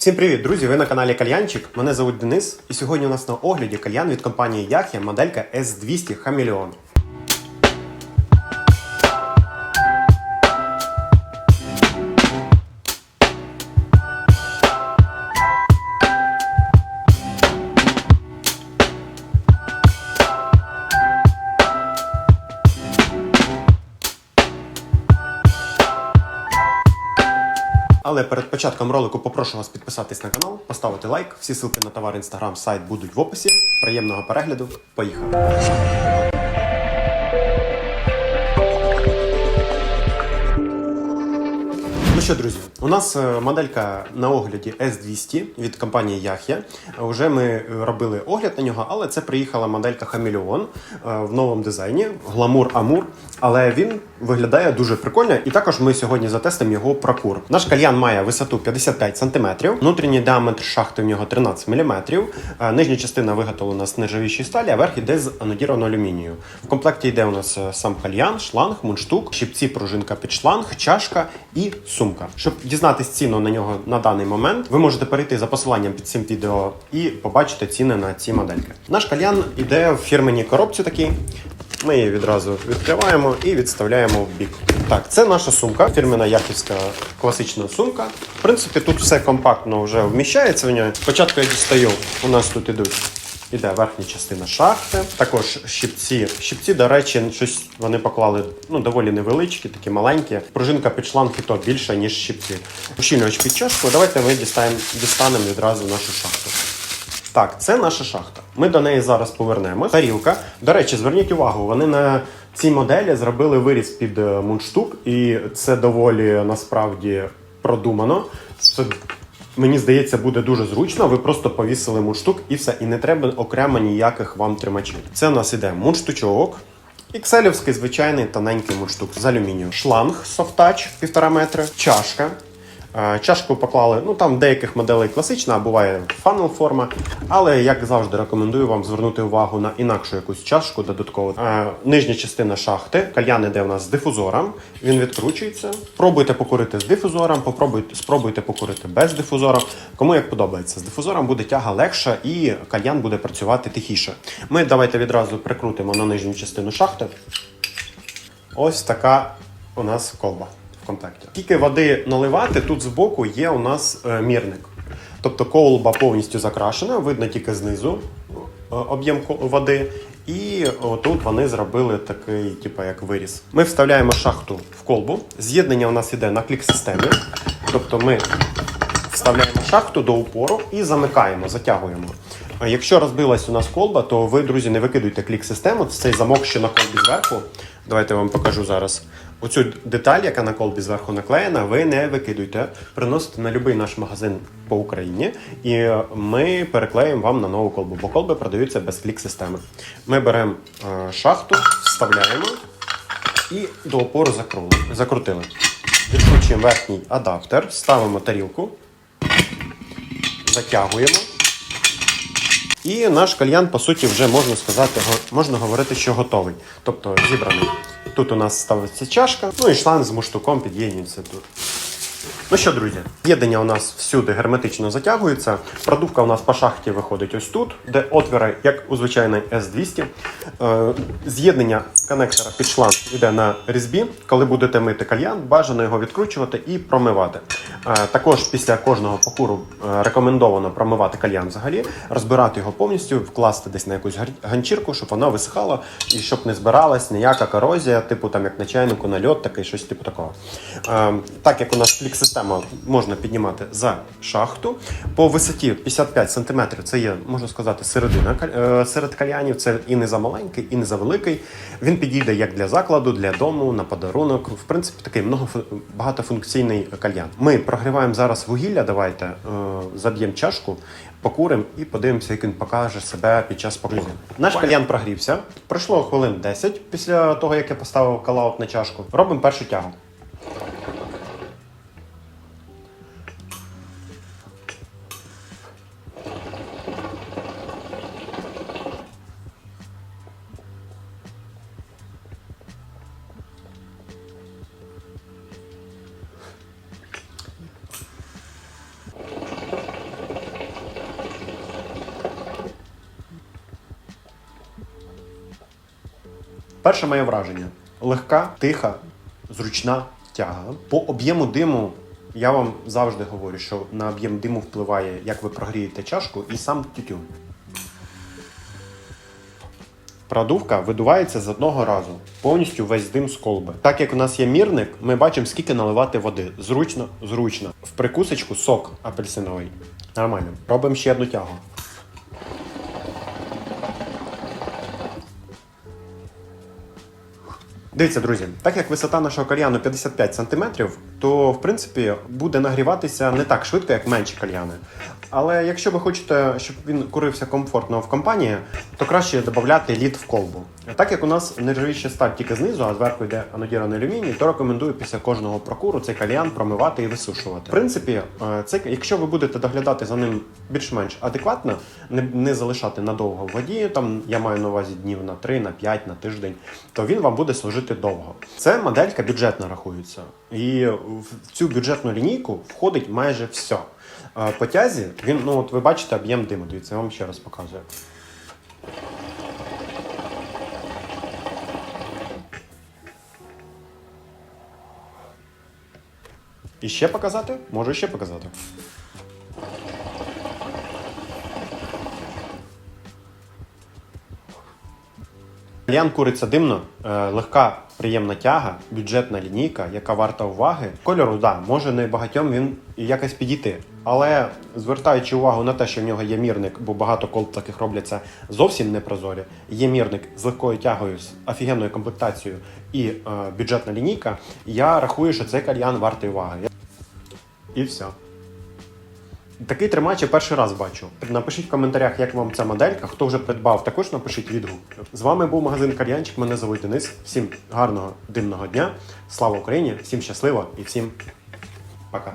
Всім привіт, друзі! Ви на каналі Кальянчик. Мене звуть Денис, і сьогодні у нас на огляді кальян від компанії Яхія моделька S200 Хамелеон. Але перед початком ролику попрошу вас підписатись на канал, поставити лайк. Всі ссылки на товар, інстаграм, сайт будуть в описі. Приємного перегляду. Поїхали! Ну що, друзі, у нас е, моделька на огляді S200 від компанії Yahya. Уже ми е, робили огляд на нього, але це приїхала моделька Хамелеон в новому дизайні, гламур Амур. Але він виглядає дуже прикольно, і також ми сьогодні затестимо його прокур. Наш кальян має висоту 55 см, внутрішній діаметр шахти в нього 13 мм. Е, Нижня частина виготовлена з нержавіючої сталі, а верх іде з анодірованого алюмінію. В комплекті йде у нас е, сам кальян, шланг, мундштук, щипці, пружинка під шланг, чашка і сумка. Щоб дізнатись ціну на нього на даний момент, ви можете перейти за посиланням під цим відео і побачити ціни на ці модельки. Наш кальян іде в фірменій коробці такій. Ми її відразу відкриваємо і відставляємо в бік. Так, це наша сумка, фірмена яківська класична сумка. В принципі, тут все компактно вже вміщається в нього. Спочатку я дістаю, у нас тут ідуть. Іде верхня частина шахти, також щипці. Щипці, до речі, щось вони поклали ну, доволі невеличкі, такі маленькі. Пружинка під шланг то більша, ніж щипці. Ущільнювач під чашку. Давайте ми дістаємо, дістанемо відразу нашу шахту. Так, це наша шахта. Ми до неї зараз повернемо. Тарілка. До речі, зверніть увагу, вони на цій моделі зробили виріз під е, мундштук, і це доволі насправді продумано. Це Мені здається, буде дуже зручно. Ви просто повісили мундштук і все, і не треба окремо ніяких вам тримачів. Це у нас іде мундштучок. Ікселівський звичайний тоненький мундштук з алюмінію. Шланг софтач 1,5 метри, чашка. Е, Чашку поклали, ну там деяких моделей класична, а буває фанел форма. Але як завжди рекомендую вам звернути увагу на інакшу якусь чашку додатково. Е, Нижня частина шахти, кальян іде у нас з дифузором. Він відкручується. Пробуйте покурити з дифузором, попробуйте, спробуйте покурити без дифузора. Кому як подобається. З дифузором буде тяга легша і кальян буде працювати тихіше. Ми давайте відразу прикрутимо на нижню частину шахти. Ось така у нас колба в комплекті. Тільки води наливати, тут збоку є у нас е, мірник. Тобто колба повністю закрашена, видно тільки знизу е, об'єм води. І тут вони зробили такий, типу, як виріз. Ми вставляємо шахту в колбу. З'єднання у нас іде на клік-системі. Тобто ми вставляємо шахту до упору і замикаємо, затягуємо. Якщо розбилась у нас колба, то ви, друзі, не викидуйте клік-систему. Це цей замок, що на колбі зверху. Давайте я вам покажу зараз. Оцю деталь, яка на колбі зверху наклеєна, ви не викидуйте. Приносите на будь-який наш магазин по Україні, і ми переклеїмо вам на нову колбу, бо колби продаються без клік-системи. Ми беремо е, шахту, вставляємо і до опору закрутили. Відкручуємо верхній адаптер, ставимо тарілку, затягуємо. І наш кальян, по суті, вже можна сказати, можна говорити, що готовий. Тобто зібраний. Тут у нас ставиться чашка, ну і шланг з муштуком під'єднується тут. Ну що, друзі, з'єднання у нас всюди герметично затягується. Продувка у нас по шахті виходить ось тут, де отвіри, як у звичайної S200. Е, З'єднання коннектора під шланг йде на різьбі. Коли будете мити кальян, бажано його відкручувати і промивати. Е, Також після кожного покуру е, рекомендовано промивати кальян взагалі, розбирати його повністю, вкласти десь на якусь ганчірку, щоб воно висихало і щоб не збиралась ніяка корозія, типу там як на чайнику, на льот, такий щось типу такого. Так як у нас клік-система можна піднімати за шахту. По висоті 55 см це є, можна сказати, середина серед кальянів. Це і не за маленький, і не завеликий. Він підійде як для закладу, для дому, на подарунок. В принципі, такий многофу- багатофункційний кальян. Ми прогріваємо зараз вугілля. Давайте е, заб'ємо чашку, покуримо і подивимося, як він покаже себе під час покуру. Наш кальян прогрівся. Пройшло хвилин 10 після того, як я поставив калаут на чашку. Робимо першу тягу. Перше моє враження: легка, тиха, зручна тяга. По об'єму диму я вам завжди говорю, що на об'єм диму впливає, як ви прогрієте чашку і сам тютюн. Продувка видувається з одного разу, повністю весь дим з колби. Так як у нас є мірник, ми бачимо, скільки наливати води. Зручно, зручно. В прикусочку сок апельсиновий. Нормально. Робимо ще одну тягу. Дивіться, друзі, так як висота нашого кальяну 55 см, то в принципі буде нагріватися не так швидко, як менші кальяни. Але якщо ви хочете, щоб він курився комфортно в компанії, то краще додати лід в колбу. Так як у нас нержавіюча сталь тільки знизу, а зверху йде анодірований алюміній, то рекомендую після кожного прокуру цей кальян промивати і висушувати. В принципі, е, це якщо ви будете доглядати за ним більш-менш адекватно, не, не залишати надовго в воді, там я маю на увазі днів на 3, на 5, на тиждень, то він вам буде служити довго. Це моделька бюджетна рахується, і в цю бюджетну лінійку входить майже все. По тязі він, ну от ви бачите об'єм диму. Дивіться, я вам ще раз показую. І ще показати? Можу ще показати. Кальян куриться димно, е, легка, приємна тяга, бюджетна лінійка, яка варта уваги. Кольору, да, може не багатьом він якось підійти. Але звертаючи увагу на те, що в нього є мірник, бо багато колб таких робляться зовсім непрозорі. Є мірник з легкою тягою, з офігенною комплектацією і е, бюджетна лінійка. Я рахую, що цей кальян вартий уваги. І все. Такий тримач я перший раз бачу. Напишіть в коментарях, як вам ця моделька. Хто вже придбав, також напишіть відгук. З вами був магазин Кар'янчик. Мене звуть Денис. Всім гарного димного дня. Слава Україні! Всім щасливо і всім пока.